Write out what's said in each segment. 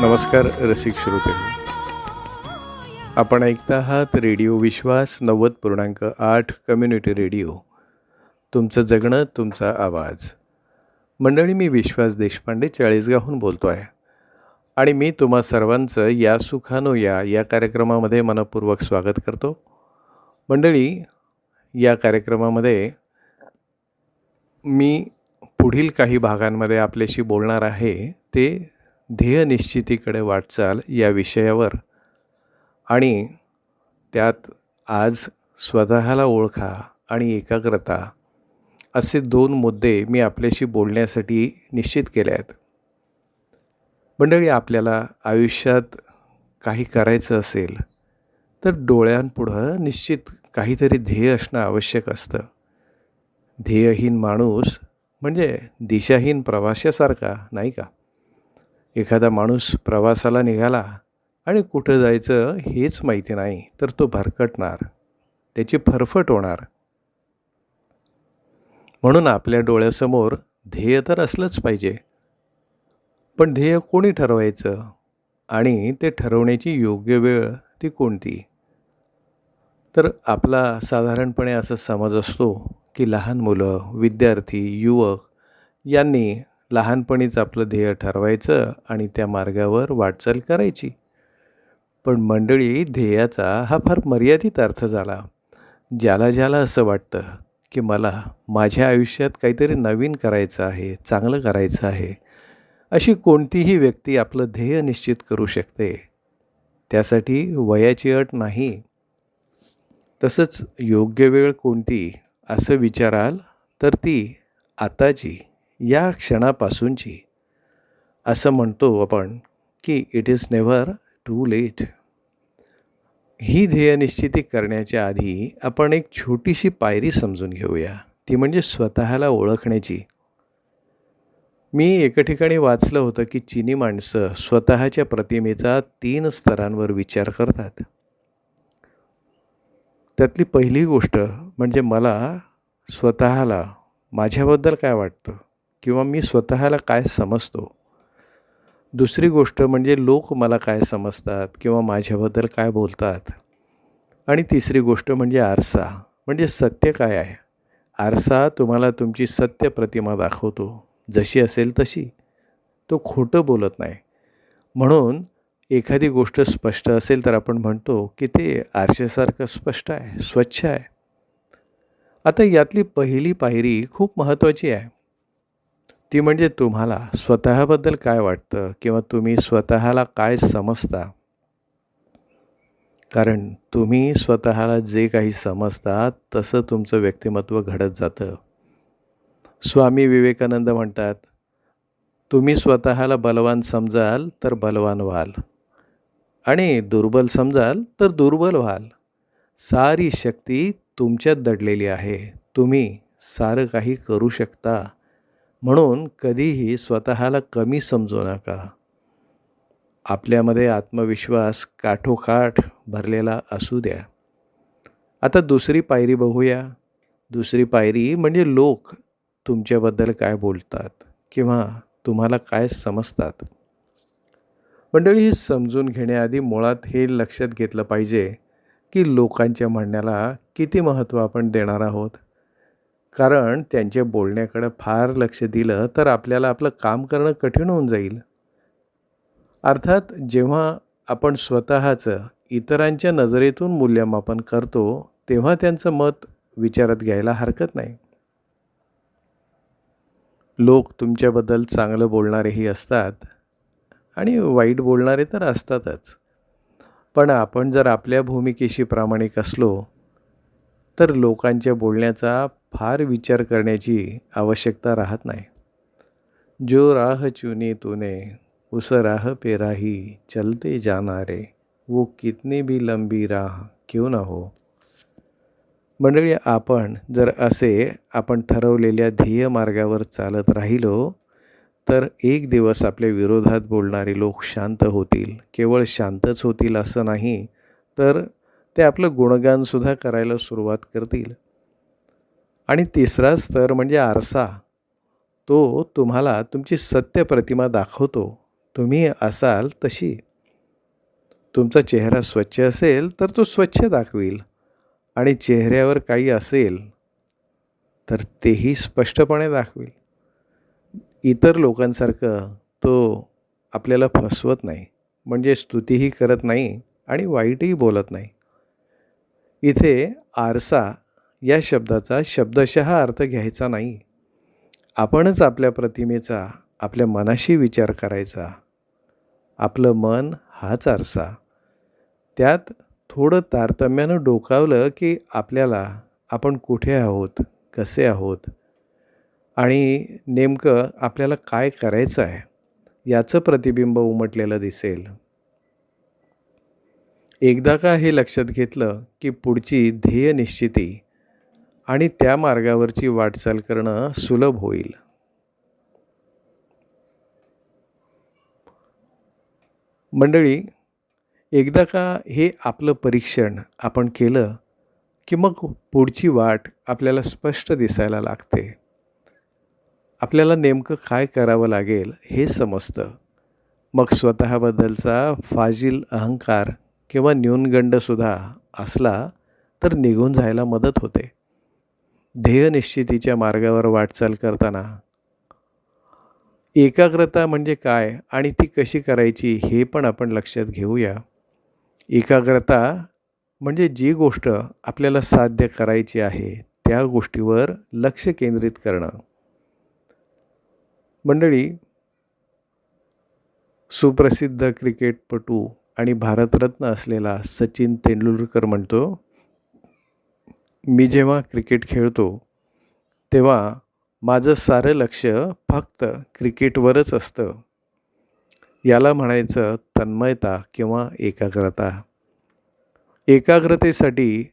नमस्कार रसिक श्रोते हो. आपण ऐकता आहात रेडिओ विश्वास नव्वद पूर्णांक आठ कम्युनिटी रेडिओ. तुमचं जगणं तुमचा आवाज. मंडळी मी विश्वास देशपांडे चाळीसगावहून बोलतो आहे आणि मी तुम्हा सर्वांचं या सुखानो या या कार्यक्रमामध्ये मनपूर्वक स्वागत करतो. मंडळी या कार्यक्रमामध्ये मी पुढील काही भागांमध्ये आपल्याशी बोलणार आहे ते ध्येय निश्चितीकडे वाटचाल या विषयावर. आणि त्यात आज स्वतःला ओळखा आणि एकाग्रता असे दोन मुद्दे मी आपल्याशी बोलण्यासाठी निश्चित केले आहेत. मंडळी आपल्याला आयुष्यात काही करायचं असेल तर डोळ्यांपुढं निश्चित काहीतरी ध्येय असणं आवश्यक असतं. ध्येयहीन माणूस म्हणजे दिशाहीन प्रवाशासारखा नाही का? एखादा माणूस प्रवासाला निघाला आणि कुठं जायचं हेच माहिती नाही तर तो भरकटणार. त्याची फरफट होणार. म्हणून आपल्या डोळ्यासमोर ध्येय तर असलंच पाहिजे. पण ध्येय कोणी ठरवायचं? आणि ते ठरवण्याची योग्य वेळ ती कोणती? तर आपला साधारणपणे असा समज असतो की लहान मुलं विद्यार्थी युवक यांनी लहानपणीच आपलं ध्येय ठरवायचं आणि त्या मार्गावर वाटचाल करायची. पण मंडळी ध्येयाचा हा फार मर्यादित अर्थ झाला. ज्याला ज्याला असं वाटतं की मला माझ्या आयुष्यात काहीतरी नवीन करायचं आहे चांगलं करायचं आहे अशी कोणतीही व्यक्ती आपलं ध्येय निश्चित करू शकते. त्यासाठी वयाची अट नाही. तसंच योग्य वेळ कोणती असं विचाराल तर ती आताची. या क्षणापासूनची. असं म्हणतो आपण की it is never too late ही ध्येय निश्चिती करण्याच्या आधी आपण एक छोटीशी पायरी समजून घेऊया. ती म्हणजे स्वतःला ओळखण्याची. मी एका ठिकाणी वाचलं होतं की चिनी माणसं स्वतःच्या प्रतिमेचा तीन स्तरांवर विचार करतात. त्यातली पहिली गोष्ट म्हणजे मला स्वतःला माझ्याबद्दल काय वाटतं? किंवा मी स्वतःला काय समजतो? दुसरी गोष्ट म्हणजे लोक मला काय समजतात किंवा माझ्याबद्दल काय बोलतात? आणि तिसरी गोष्ट म्हणजे आरसा. म्हणजे सत्य काय आहे? आरसा तुम्हाला तुमची सत्य प्रतिमा दाखवतो. जशी असेल तशी. तो खोटं बोलत नाही. म्हणून एखादी गोष्ट स्पष्ट असेल तर आपण म्हणतो की ते आरशासारखं स्पष्ट आहे स्वच्छ आहे. आता यातली पहिली पायरी खूप महत्त्वाची आहे. ती म्हणजे तुम्हाला स्वतःबद्दल काय वाटतं किंवा तुम्ही स्वतःला काय समजता? कारण तुम्ही स्वतःला जे काही समजता तसं तुमचं व्यक्तिमत्व घडत जातं. स्वामी विवेकानंद म्हणतात तुम्ही स्वतःला बलवान समजाल तर बलवान व्हाल आणि दुर्बल समजाल तर दुर्बल व्हाल. सारी शक्ती तुमच्यात दडलेली आहे. तुम्ही सारं काही करू शकता म्हणून कधीही स्वतःला कमी समजू नका. आपल्यामध्ये आत्मविश्वास काठोकाठ भरलेला असू द्या. आता दुसरी पायरी बघूया. दुसरी पायरी म्हणजे लोक तुमच्याबद्दल काय बोलतात किंवा तुम्हाला काय समजतात. मंडळी हे समजून घेण्याआधी मुळात हे लक्षात घेतलं पाहिजे की लोकांच्या म्हणण्याला किती महत्त्व आपण देणार आहोत. कारण त्यांच्या बोलण्याकडं फार लक्ष दिलं तर आपल्याला आपलं काम करणं कठीण होऊन जाईल. अर्थात जेव्हा आपण स्वतःचं इतरांच्या नजरेतून मूल्यमापन करतो तेव्हा त्यांचं मत विचारात घ्यायला हरकत नाही. लोक तुमच्याबद्दल चांगलं बोलणारेही असतात आणि वाईट बोलणारे तर असतातच. पण आपण जर आपल्या भूमिकेशी प्रामाणिक असलो तर लोकांच्या बोलण्याचा फार विचार करण्याची आवश्यकता राहत नाही. जो राह चुनी तूने उस राह पे राही चलते जाना रे वो कितनी भी लंबी राह क्यों ना हो? मंडळी आपण जर असे आपण ठरवलेल्या ध्येय मार्गावर चालत राहिलो तर एक दिवस आपल्या विरोधात बोलणारे लोक शांत होतील. केवळ शांतच होतील असं नाही तर ते आपलं गुणगानसुद्धा करायला सुरुवात करतील. आणि तिसरा स्तर म्हणजे आरसा. तो तुम्हाला तुमची सत्य प्रतिमा दाखवतो. तुम्ही असाल तशी. तुमचा चेहरा स्वच्छ असेल तर तो स्वच्छ दाखवील. आणि चेहऱ्यावर काही असेल तर तेही स्पष्टपणे दाखवेल. इतर लोकांसारखं तो आपल्याला फसवत नाही. म्हणजे स्तुतीही करत नाही आणि वाईटही बोलत नाही. इथे आरसा या शब्दाचा शब्दशः अर्थ घ्यायचा नाही. आपणच आपल्या प्रतिमेचा आपल्या मनाशी विचार करायचा. आपलं मन हाच आरसा. त्यात थोडं तारतम्यानं डोकावलं की आपल्याला आपण कुठे आहोत कसे आहोत आणि नेमकं आपल्याला काय करायचं आहे याचं प्रतिबिंब उमटलेलं दिसेल. एकदा का हे लक्षात घेतलं की पुढची ध्येय निश्चिती आणि त्या मार्गावरची वाटचाल करणं सुलभ होईल. मंडळी एकदा का हे आपलं परीक्षण आपण केलं की मग पुढची वाट आपल्याला स्पष्ट दिसायला लागते. आपल्याला नेमकं काय करावं लागेल हे समजतं. मग स्वतःबद्दलचा फाजील अहंकार किंवा न्यूनगंडसुद्धा असला तर निघून जायला मदत होते. ध्येयनिश्चितीच्या मार्गावर वाटचाल करताना. एकाग्रता म्हणजे काय आणि ती कशी करायची हे पण आपण लक्षात घेऊया. एकाग्रता म्हणजे जी गोष्ट आपल्याला साध्य करायची आहे त्या गोष्टीवर लक्ष केंद्रित करणं. मंडळी सुप्रसिद्ध क्रिकेटपटू आणि भारतरत्न असलेला सचिन तेंडुलकर म्हणतो मी जेव्हा क्रिकेट खेळतो तेव्हा माझं सारं लक्ष फक्त क्रिकेटवरच असतं. याला म्हणायचं तन्मयता किंवा एकाग्रता. एकाग्रतेसाठी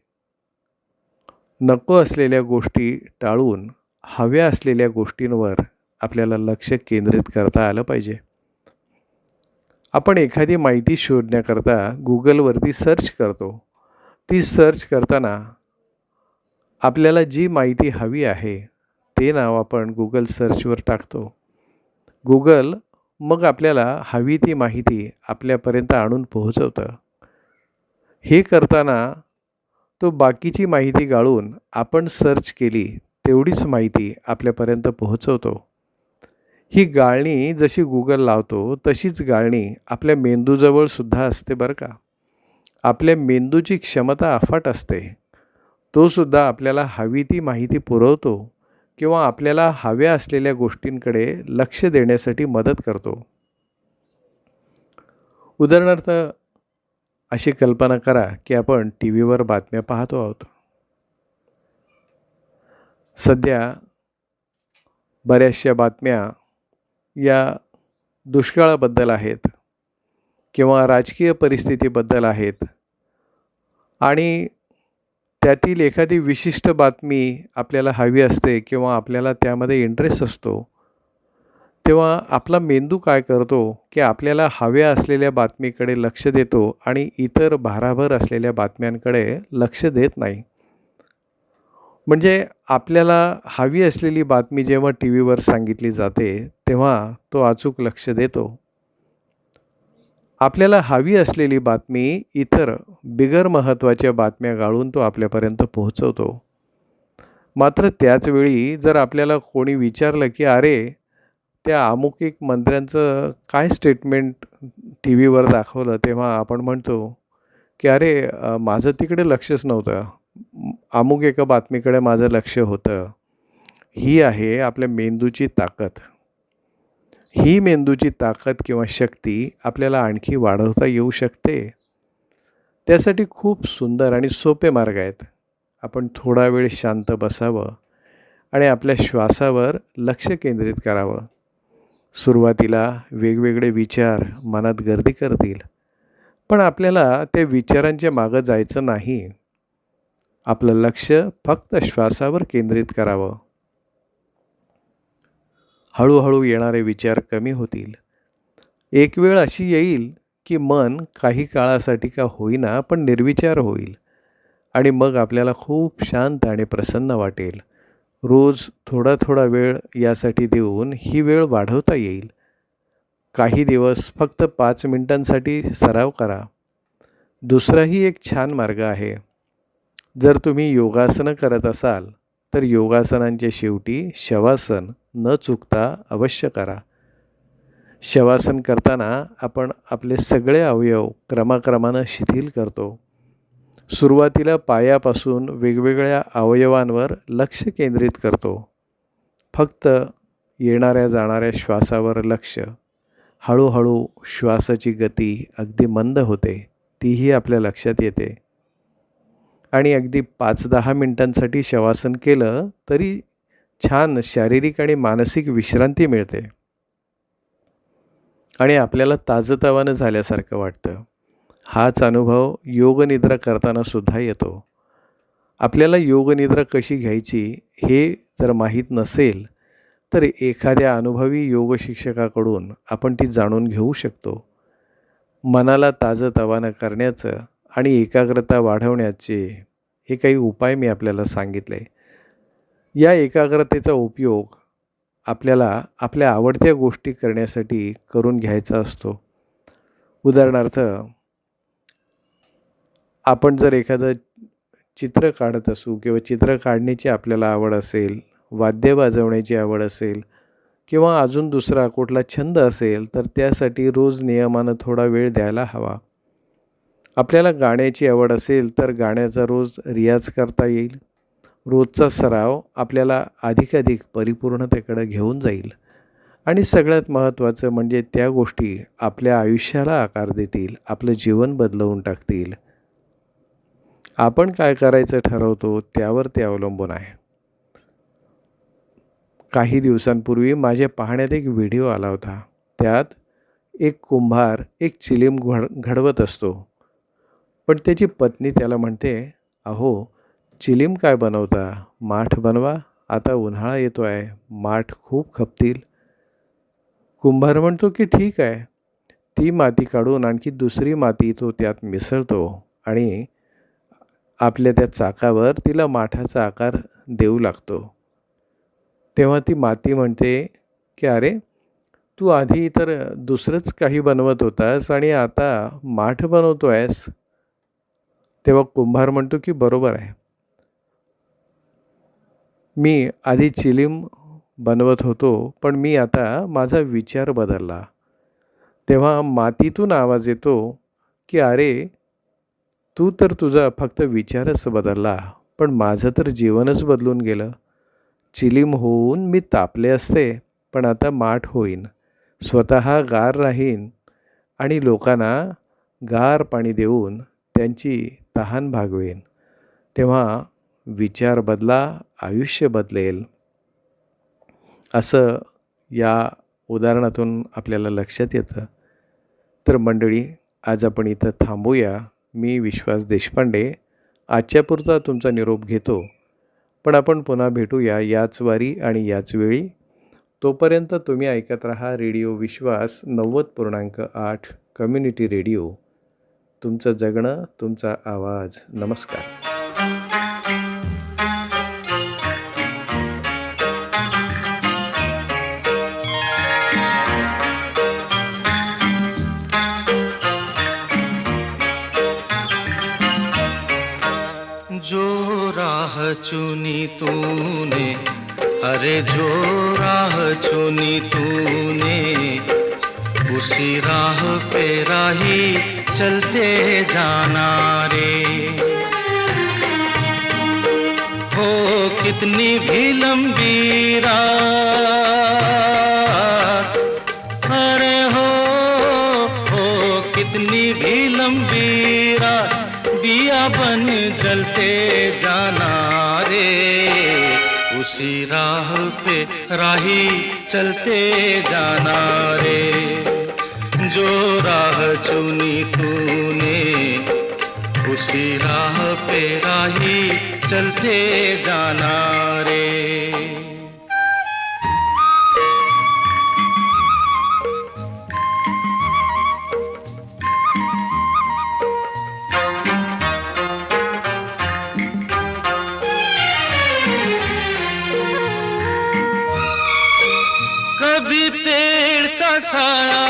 नको असलेल्या गोष्टी टाळून हव्या असलेल्या गोष्टींवर आपल्याला लक्ष केंद्रित करता आलं पाहिजे. आपण एखादी माहिती शोधण्याकरता गुगलवरती सर्च करतो. ती सर्च करताना आपल्याला जी माहिती हवी आहे ते नाव आपण गुगल सर्चवर टाकतो. गुगल मग आपल्याला हवी ती माहिती आपल्यापर्यंत आणून पोहोचवतं. हे करताना तो बाकीची माहिती गाळून आपण सर्च केली तेवढीच माहिती आपल्यापर्यंत पोहोचवतो. ही गाळणी जशी गुगल लावतो तशीच गाळणी आपल्या मेंदूजवळ सुद्धा असते बरं का. आपल्या मेंदूची क्षमता अफाट असते. तो सुद्धा आपल्याला हवी ती माहिती पुरवतो किंवा आपल्याला हव्या असलेल्या गोष्टींकडे लक्ष देण्यासाठी मदत करतो. उदाहरणार्थ अशी कल्पना करा की आपण टी व्हीवर बातम्या पाहतो आहोत. सध्या बऱ्याचशा बातम्या या दुष्काळाबद्दल आहेत किंवा राजकीय परिस्थितीबद्दल आहेत आणि त्यातील एखादी विशिष्ट बातमी आपल्याला हवी असते किंवा आपल्याला त्यामध्ये इंटरेस्ट असतो तेव्हा आपला मेंदू काय करतो की आपल्याला हव्या असलेल्या बातमीकडे लक्ष देतो आणि इतर भाराभर असलेल्या बातम्यांकडे लक्ष देत नाही. म्हणजे आपल्याला हवी असलेली बातमी जेव्हा टी व्हीवर सांगितली जाते तेव्हा तो अचूक लक्ष देतो. आपल्याला हवी असलेली बातमी इतर बिगर महत्त्वाच्या बातम्या गाळून तो आपल्यापर्यंत पोहोचवतो. मात्र त्याचवेळी जर आपल्याला कोणी विचारलं की अरे त्या अमुक एक मंत्र्यांचं काय स्टेटमेंट टी व्हीवर दाखवलं? तेव्हा आपण म्हणतो की अरे माझं तिकडे लक्षच नव्हतं. अमुक एका बातमीकडे माझं लक्ष होतं. ही आहे आपल्या मेंदूची ताकद. ही मेंदूची ताकद किंवा शक्ती आपल्याला आणखी वाढवता येऊ शकते. त्यासाठी खूप सुंदर आणि सोपे मार्ग आहेत. आपण थोडा वेळ शांत बसावं आणि आपल्या श्वासावर लक्ष केंद्रित करावं. सुरुवातीला वेगवेगळे विचार मनात गर्दी करतील पण आपल्याला त्या विचारांच्या मागं जायचं नाही. आपलं लक्ष फक्त श्वासावर केंद्रित करावं. हळूहळू येणारे विचार कमी होतील. एक वेळ अशी येईल की मन काही काळासाठी का होईना पण निर्विचार होईल आणि मग आपल्याला खूप शांत आणि प्रसन्न वाटेल. रोज थोडा थोडा वेळ यासाठी देऊन ही वेळ वाढवता येईल. काही दिवस फक्त पाच मिनिटांसाठी सराव करा. दुसराही एक छान मार्ग आहे. जर तुम्ही योगासनं करत असाल तर योगासनांच्या शेवटी शवासन न चुकता अवश्य करा. शवासन करताना आपण आपले सगळे अवयव क्रमाक्रमानं शिथिल करतो. सुरुवातीला पायापासून वेगवेगळ्या अवयवांवर लक्ष केंद्रित करतो. फक्त येणाऱ्या जाणाऱ्या श्वासावर लक्ष. हळूहळू श्वासाची गती अगदी मंद होते तीही आपल्या लक्षात येते. आणि अगदी पाच दहा मिनटांसाठी शवासन केलं तरी छान शारीरिक आणि मानसिक विश्रांती मिळते. आणि आपल्याला ताजंतवानं झाल्यासारखं वाटतं. हाच अनुभव योगनिद्रा करताना सुद्धा येतो. आपल्याला योगनिद्रा कशी घ्यायची हे जर माहीत नसेल तर एखाद्या अनुभवी योग शिक्षकाकडून आपण ती जाणून घेऊ शकतो. मनाला ताजंतवानं करण्याचं आणि एकाग्रता वाढवण्याचे हे काही उपाय मी आपल्याला सांगितले. या एकाग्रतेचा उपयोग आपल्याला आपल्या आवडत्या गोष्टी करण्यासाठी करून घ्यायचा असतो. उदाहरणार्थ आपण जर एखादं चित्र काढत असू किंवा चित्र काढण्याची आपल्याला आवड असेल वाद्य वाजवण्याची आवड असेल किंवा अजून दुसरा कुठला छंद असेल तर त्यासाठी रोज नियमानं थोडा वेळ द्यायला हवा. आपल्याला गाण्याची आवड असेल तर गाण्याचा रोज रियाज करता येईल. रोजचा सराव आपल्याला अधिकाधिक परिपूर्णतेकडे घेऊन जाईल. आणि सगळ्यात महत्त्वाचं म्हणजे त्या गोष्टी आपल्या आयुष्याला आकार देतील आपलं जीवन बदलवून टाकतील. आपण काय करायचं ठरवतो त्यावर ते अवलंबून आहे. काही दिवसांपूर्वी माझ्या पाहण्यात एक व्हिडिओ आला होता. त्यात एक कुंभार एक चिलीम घड घडवत असतो. पण त्याची पत्नी त्याला म्हणते अहो चिलीम काय बनवता? माठ बनवा. आता उन्हाळा येतो आहे माठ खूप खपतील. कुंभार म्हणतो की ठीक आहे. ती माती काढून आणखी दुसरी माती तो त्यात मिसळतो आणि आपल्या त्या चाकावर तिला माठाचा आकार देऊ लागतो. तेव्हा ती माती म्हणते की अरे तू आधी तर दुसरंच काही बनवत होतास आणि आता माठ बनवतो आहेस तेव्हा कुंभार म्हणतो की बरोबर आहे. मी आधी चिलीम बनवत होतो पण मी आता माझा विचार बदलला. तेव्हा मातीतून आवाज येतो की अरे तू तर तुझा फक्त विचारच बदलला पण माझं तर जीवनच बदलून गेलं. चिलीम होऊन मी तापले असते पण आता माठ होईन स्वतः गार राहीन आणि लोकांना गार पाणी देऊन त्यांची तहान भागवेन. तेव्हा विचार बदला आयुष्य बदलेल. असं या उदाहरणातून आपल्याला लक्षात येतं. तर मंडळी आज आपण इथं थांबूया. मी विश्वास देशपांडे. आजच्यापुरता तुमचा निरोप घेतो. पण आपण पुन्हा भेटूया याच वारी आणि याच वेळी. तोपर्यंत तुम्ही ऐकत राहा रेडिओ विश्वास नव्वद पूर्णांक आठ कम्युनिटी रेडिओ. तुमचं जगणं तुमचा आवाज. नमस्कार. कितनी भी लंबी रात। अरे हो हो, कितनी भी लंबी रात। दिया बन जलते जाना रे। उसी राह पे राही चलते जाना रे। जो राह चुनी तूने उसी राह पे राही चलते जाना रे। कभी पेड़ का साया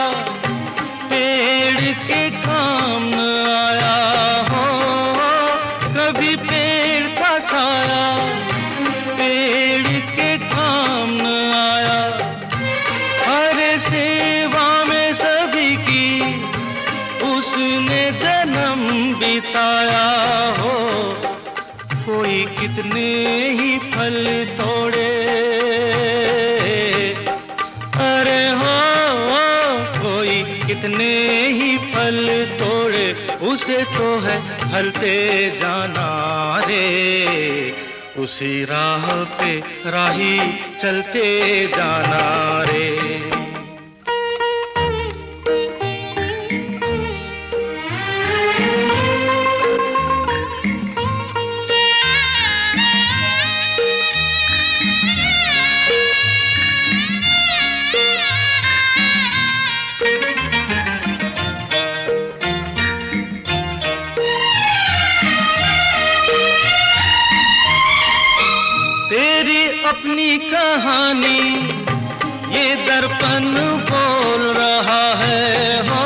कितने ही फल तोड़े, उसे तो है फलते जाना रे। उसी राह पे राही चलते जाना रे। अपनी कहानी। ये दर्पण बोल रहा है, हो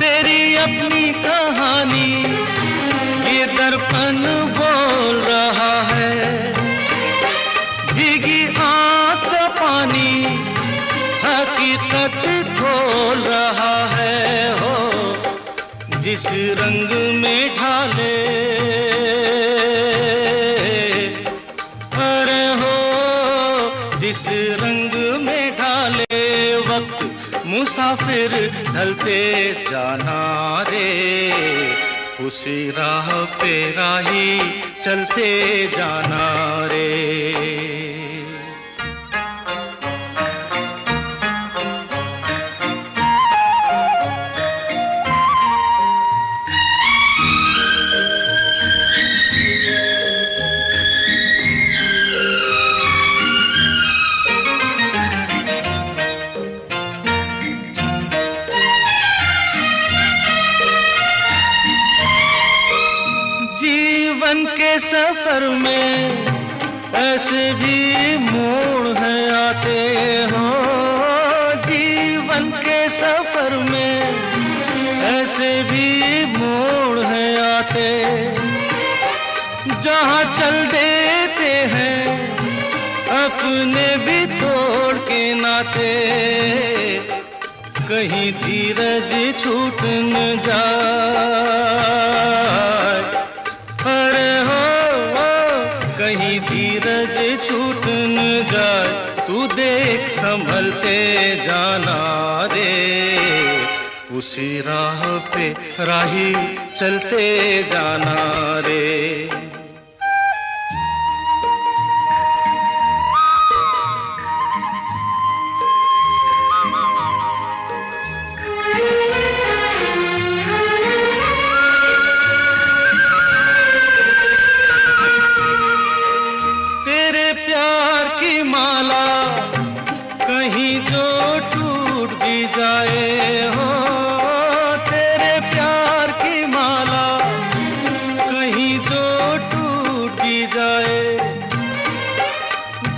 तेरी अपनी कहानी। ये दर्पण बोल रहा है। भीगी आँख पानी, हकीकत खोल रहा है, हो, जिस रंग में ढाले मुसाफिर ढलते जाना रे। उसी राह पे राही चलते जाना रे। जीवन के सफ़र में ऐसे भी मोड़ है आते हो। जीवन के सफ़र में ऐसे भी मोड़ है आते। जहाँ चल देते हैं, अपने भी तोड़ के नाते। कहीं धीरज छूट न जाए जाना रे। उसी राह पे राही चलते जाना रे।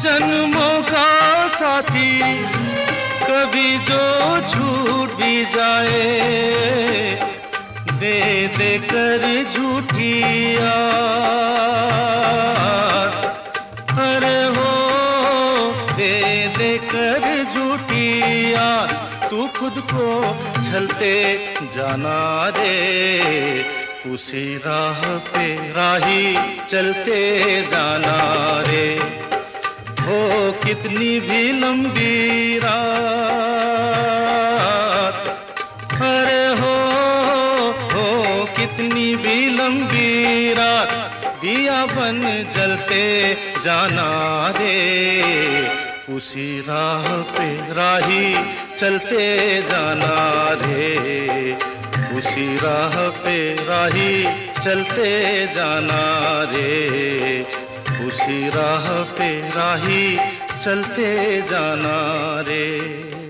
जन्मों का साथी, कभी जो छूट भी जाए, दे दे कर झूठी अरे हो, दे दे कर झूठी तू खुद को छलते जाना रे, उसी राह पे राही चलते जाना रे। हो कितनी भी लंबी रात। अरे हो हो कितनी भी लंबी रात। दिया बन जलते जाना रे। उसी राह पे राही चलते जाना रे। उसी राह पे राही चलते जाना रे। उसी राह पे राही चलते जाना रे।